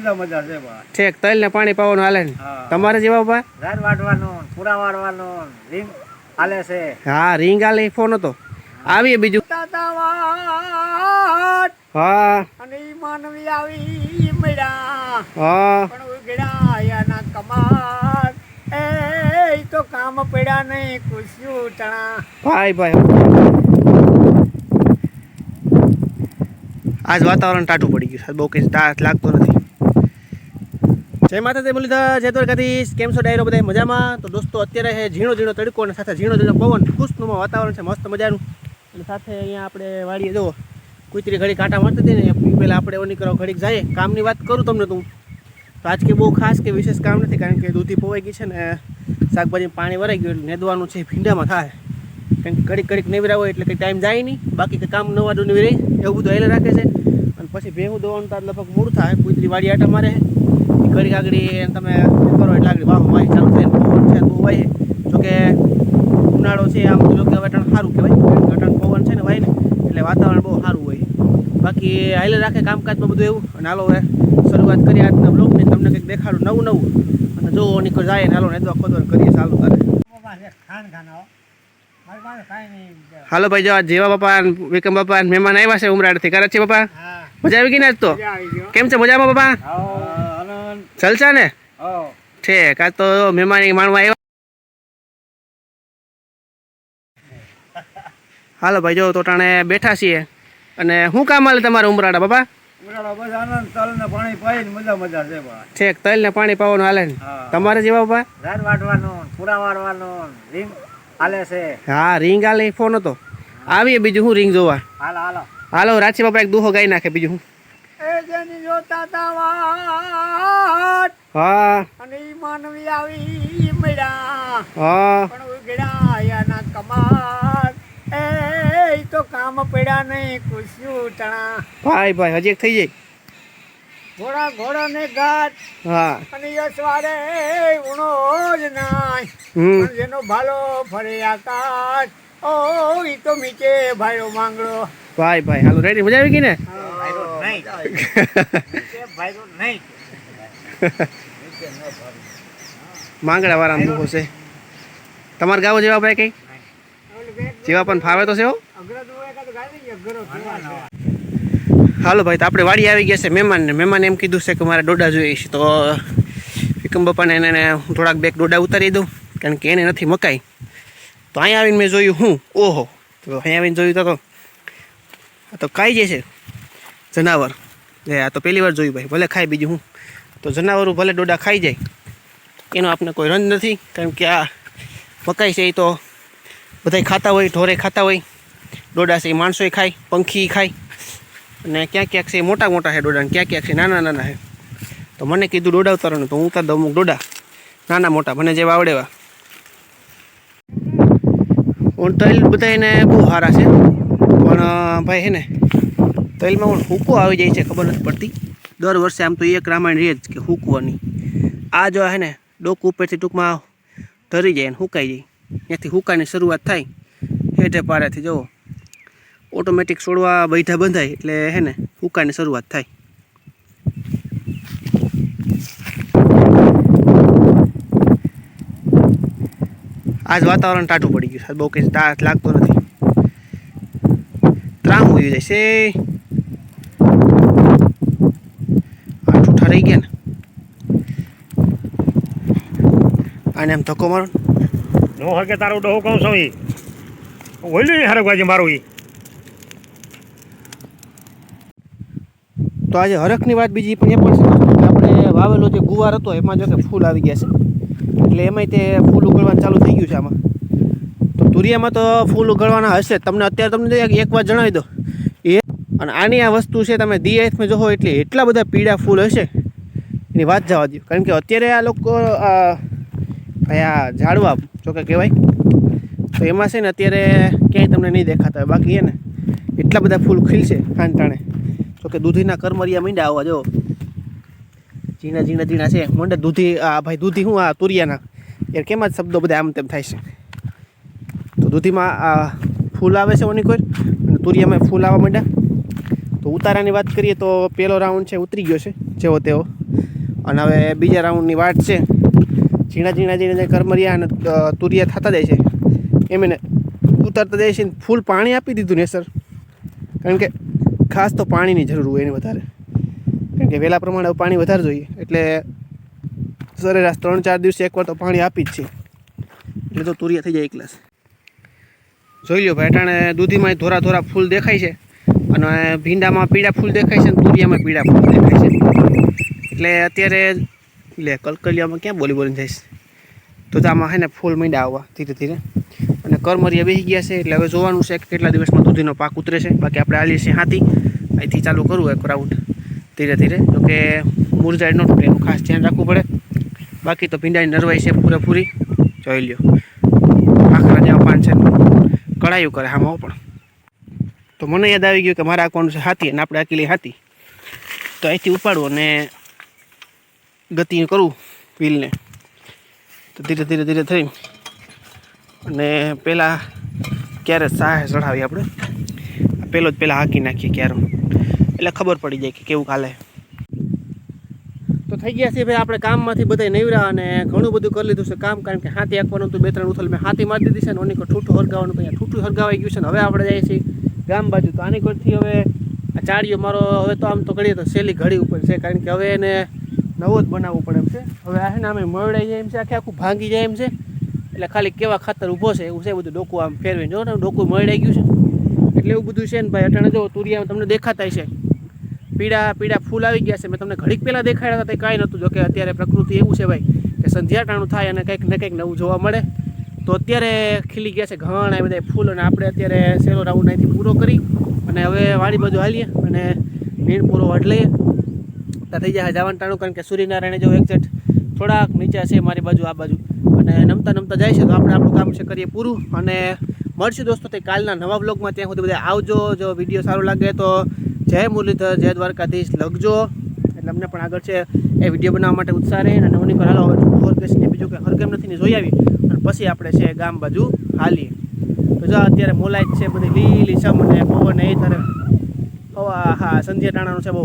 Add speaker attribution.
Speaker 1: મજા મજા છે બા
Speaker 2: ઠેક તલ ને પાણી પાવાનું હાલે ને? તમારે જેવા બાપા
Speaker 1: ઝાડ વાટવાનું પૂરા વાળવાનું રીંગ હાલે છે.
Speaker 2: હા રીંગ હાલે ફોન હતો. આવીએ બીજું. હા.
Speaker 1: અને માનવી આવી મળ્યા.
Speaker 2: હા.
Speaker 1: પણ ઉગડ્યા ના કમાલ. એ તો કામ પડ્યા નહીં ખુશ્યું ટણા
Speaker 2: ભાઈ ભાઈ આજ વાતાવરણ ટાટું પડી ગયું બહુ કંઈ લાગતો નથી. જય માતાજી મુરલીધર, જય દ્વારકાધીશ. કેમ છો ડાયરો બધા મજામાં? તો દોસ્તો, અત્યારે છે ઝીણો ઝીણો તડકો અને સાથે ઝીણો ઝીણો પવન. ખુશનું વાતાવરણ છે, મસ્ત મજાનું. અને સાથે અહીંયા આપણે વાડીએ, જુઓ, કુતરી ઘડી કાંટા મારતી હતી ને પહેલાં આપણે ઓની કરો, ઘડીક જાય. કામની વાત કરું તમને તું તો આજ કે બહુ ખાસ કે વિશેષ કામ નથી, કારણ કે દૂધી પોવાઈ ગઈ છે ને શાકભાજી પાણી વરાઈ ગયું એટલે નેદવાનું છે, ભીંડામાં થાય. કારણ કે ઘડીક ઘડીક નેવરા હોય એટલે કંઈ ટાઈમ જાય નહીં. બાકી કંઈ કામ નવા ડુનવી રહી, એવું બધું હેલે રાખે છે. અને પછી ભેહું દોવાનું તો લગભગ મોડું થાય. કુતરી વાડી આટા મારે છે ઘડીક આગળ તમે કરો એટલે આગળ વાહ વાહ ચાલુ થાય પવન છે તો વાય જોકે ઉનાળો છે આમ યોગ્ય જોકે વટાણ સારું કહેવાય. વટણ પવન છે ને વાય ને એટલે વાતાવરણ બહુ સારું હોય. બાકી હાઈલે રાખે કામકાજમાં બધું એવું? અને હાલો હવે શરૂઆત કરીએ આજના બ્લોગની તમને કંઈક દેખાડું નવું નવું? અને જો નીકળ જાય ને હાલો ને તો ખોદવાનું કરીએ ચાલુ
Speaker 1: નહીં
Speaker 2: હાલો ભાઈ જો જેવા બાપા વિક્રમ બાપા મહેમાન આવ્યા છે ઉમરાડથી કરે છે બાપા? મજા આવી ગઈ ને આજ તો? કેમ છે? મજામાં બાપા?
Speaker 1: આનંદ
Speaker 2: ને. છે કાં તો મહેમાની માણવા આવ્યા હાલો ભાઈ જો તો ટાણે બેઠા છીએ. અને શું કામ હાલે તમારે ઉમરાડા બાપા?
Speaker 1: તલ ને પાણી
Speaker 2: પાવાનું હાલે તમારે જેવા બાપા?
Speaker 1: વાટવાનું પૂરા વાળવાનું રીંગ હાલે છે.
Speaker 2: હા રીંગ આલે ફોન હતો. આવીએ બીજું હું રીંગ જોવા.
Speaker 1: હાલો હાલો.
Speaker 2: હાલો રાચી બાપા એક દુહો ગાઈ નાખે બીજું હું.
Speaker 1: જેની જોતા તા વાટ.
Speaker 2: હા.
Speaker 1: અને ઈ માનવી આવી મળ્યા.
Speaker 2: હા.
Speaker 1: પણ ઉગડ્યા ના કમાલ. એ તો કામ પડ્યા નહીં કુસ્યું ટણા
Speaker 2: ભાઈ ભાઈ હજી થઈ જાય.
Speaker 1: ઘોડા ઘોડા ને ઘાટ.
Speaker 2: હા.
Speaker 1: અને યશવારે ઉણો જ નાય. જેનો ભાલો ફરે આકાશ. ઓ ઈ તો મીચે ભાઈઓ માંગડો
Speaker 2: ભાઈ ભાઈ હાલો રેડી મજા આવી ગઈ ને? માંગડા વાળા દુહો છે. તમારે ગાવો જેવા ભાઈ કઈ? જેવા પણ ફાવે તો છે હો. હાલો ભાઈ તો આપણે વાડી આવી ગયા છે મહેમાન ને મહેમાને એમ કીધું છે કે મારે ડોડા જોઈએ છે. તો વિકમ બાપાને એને થોડાક બેગ ડોડા ઉતારી દઉં. કારણ કે એને નથી મકાઈ. તો અહીંયા આવીને મેં જોયું, હું? ઓહો, તો અહીંયા આવીને જોયું તો આ તો ખાઈ જાય છે જનાવર. એ, આ તો પહેલી વાર જોયું ભાઈ, ભલે ખાય બીજું હું. તો જનાવરો ભલે ડોડા ખાઈ જાય. એનો આપણે કોઈ રંજ નથી, કારણ કે આ મકાઈ છે એ તો બધાય ખાતા હોય, ઢોરે ખાતા હોય. ડોડા છે એ માણસોએ ખાય, પંખી ખાય. અને ક્યાં ક્યાંક છે એ મોટા મોટા છે ડોડા ક્યાં ક્યાંક છે નાના નાના છે. તો મને કીધું ડોડા ઉતારવાનું, તો હું ઉતાર દઉં અમુક ડોડા. નાના મોટા, મને જેવા આવડેવા. ઓણ તલ બધા એને બહુ સારા છે. પણ ભાઈ હે ને, તલમાં પણ હુકો આવી જાય છે, ખબર નથી પડતી. દર વર્ષે આમ તો એક રામાયણ રહે જ કે હુકવાની. આ જો હે ને, ડોક ઉપરથી ટૂંકમાં ધરી જાય અને હુકાઈ જાય. ત્યાંથી હુકાની શરૂઆત થાય. હેઠે પારેથી, જુઓ. ઓટોમેટિક છોડવા બૈઠા બંધાય એટલે હે ને હુકાની શરૂઆત થાય. આજ વાતાવરણ ટાટું પડી ગયું બહુ કંઈ ટાટ લાગતો નથી. ત્રામ હોઈ જાય છે. આ ઠૂઠા રહી ગયા ને. આને એમ ધક્કો મારો ને.
Speaker 3: હકે તારો ડહો કહું છું ઈ. હરક હરગવાજી મારું ઈ.
Speaker 2: તો આજે હરખની વાત બીજી પણ એ પણ છે આપણે વાવેલો જે ગુવાર હતો એમાં જો કે ફૂલ આવી ગયા છે. એટલે એમાંય તે ફૂલ ઉગળવાનું ચાલુ થઈ ગયું છે આમાં. તો તુરિયામાં તો ફૂલ ઉગળવાના હશે તમને અત્યારે તમને એક- વાત જણાવી દો એ અને આની આ વસ્તુ છે તમે દી ડીએફમાં જોવો એટલે એટલા બધા પીળા ફૂલ હશે. એની વાત જવા દો કારણ કે અત્યારે આ લોકો ભાઈ આ ઝાડવા જોકે કહેવાય, તો એમાં છે ને અત્યારે ક્યાંય તમને નહીં દેખાતા હોય. બાકી એને એટલા બધા ફૂલ ખીલશે કાંટાણે જોકે દૂધીના કરમરિયા મીંડા આવવા જો. ઝીણા ઝીણા ઝીણા છે. મંડે દૂધી, આ ભાઈ દૂધી શું આ તુરિયાના. યાર કેમ જ શબ્દો બધા આમ તેમ થાય છે. તો દૂધીમાં, આ, ફૂલ આવે છે ઓની કોઈ? અને તુરિયામાં ફૂલ આવવા માંડ્યા. તો ઉતારાની વાત કરીએ તો પહેલો રાઉન્ડ છે, ઉતરી ગયો છે, જેવો તેવો. અને હવે બીજા રાઉન્ડની વાત છે. ઝીણા ઝીણા ઝીણા કરમરિયા અને તુરિયા થતા જાય છે. એમ એને ઉતરતા જાય છે ફૂલ પાણી આપી દીધું ને સર કારણ કે ખાસ તો પાણીની જરૂર હોય એને વધારે. કે વહેલા પ્રમાણે પાણી વધારે જોઈએ. એટલે સરેરાશ ત્રણ ચાર દિવસે એકવાર તો પાણી આપી જ છે. એટલે તો તુરિયા થઈ જાય એક ગ્લાસ. જોઈ લો ભાઈ, અટાણે દૂધીમાં ધોરા ધોરા ફૂલ દેખાય છે અને ભીંડામાં પીળા ફૂલ દેખાય છે અને તુરિયામાં પીળા ફૂલ દેખાય છે. એટલે અત્યારે લે, કલકલિયામાં ક્યાં બોલી બોલીને જઈશ? તો હે ને ફૂલ મીંડા આવવા, ધીરે ધીરે. અને કરમરિયા બેસી ગયા છે, એટલે હવે જોવાનું છે કે કેટલા દિવસમાં દૂધીનો પાક ઉતરે છે. બાકી આપણે આલીએ છીએ હાથી. અહીંથી ચાલુ કરવું એક રાઉન્ડ ધીરે ધીરે, તો કે તૂટે એનું ખાસ ધ્યાન રાખવું પડે. બાકી તો ભીંડાની નરવાઈ છે પૂરેપૂરી. જોઈ લ્યો. આખરા જેવા પાન છે. કડાયું કરે આમાં પણ. તો મને યાદ આવી ગયું કે મારા અકાઉન્ટ છે? હાથી. અને આપણે આકીલી હાથી. તો અહીંથી ઉપાડવું અને ગતિ કરું વ્હીલને. તો ધીરે ધીરે ધીરે થઈ. અને પહેલાં ક્યારે સાહે ચડાવી આપણે? પહેલો જ પહેલાં હાંકી નાખીએ ક્યારો એટલે ખબર પડી જાય કે કેવું કાલે તો થઈ ગયા છે ભાઈ આપણે કામમાંથી બધા નવરા અને ઘણું બધું કરી લીધું છે કામ, કારણ કે હાથી આંકવાનું હતું બે ત્રણ ઉથલ મેં હાથી મારી દીધી છે અને ઓની ઠૂઠું હરગાવાનું અહીંયા ઠૂઠું હરગાવાઈ ગયું છે હવે આપણે જઈએ છીએ ગામ બાજુ. તો આની કોરથી હવે આ ચાળીઓ મારો હવે તો આમ તો કરીએ તો સહેલી ઘડી ઉપર છે, કારણ કે હવે એને નવો જ બનાવવું પડે એમ છે. હવે આ છે ને અમે મરડાઈ જાય એમ છે, આખે આખું ભાંગી જાય એમ છે. એટલે ખાલી કેવા ખાતર ઊભો છે, એવું છે, બધું ડોકું આમ ફેરવીને. જો ને ડોકું મરડાઈ ગયું છે. એટલે એવું બધું છે ને ભાઈ, અટાણે જો તુરિયા તમને દેખાતા છે. પીળા પીળા ફૂલ આવી ગયા છે. મેં તમને ઘડીક પહેલાં દેખાડ્યા હતા, તે કાંઈ નહોતું. જોકે અત્યારે પ્રકૃતિ એવું છે ભાઈ, કે સંધ્યા ટાણું થાય અને કંઈક ને કંઈક નવું જોવા મળે. તો અત્યારે ખીલી ગયા છે ઘણા બધા ફૂલ અને આપણે અત્યારે સેલો રાઉન્ડ અહીંથી પૂરો કરી અને હવે વાડી બાજુ હાલીએ અને નીણ પૂરો વઢ લઈએ. ત્યાં થઈ જાય જવાનું ટાણું, કારણ કે સૂર્યનારાયણ જો એક્ઝેટ થોડાક નીચે છે મારી બાજુ, આ બાજુ. અને નમતા નમતા જાય છે, તો આપણે આપણું કામ છે કરીએ પૂરું. અને મળશું દોસ્તો તે કાલના નવા બ્લોગમાં ત્યાં સુધી બધા આવજો, જો વીડિયો સારો લાગે તો જય મુરલીધર, જય દ્વારકાધીશ. લખજો એટલે અમને પણ આગળ છે એ વીડિયો બનાવવા માટે ઉત્સાહ રહે અને પર હાલો હવે ઓર્કેસ્ટ્રી બીજું કંઈ. હરકેમ નથી જોઈ આવી. અને પછી આપણે છે ગામ બાજુ હાલીએ. તો જો અત્યારે મોલાઈટ છે બધી લીલી ચમ અને પવન એ તરફ હા, સંધ્યા ટાણાનું છે બહુ.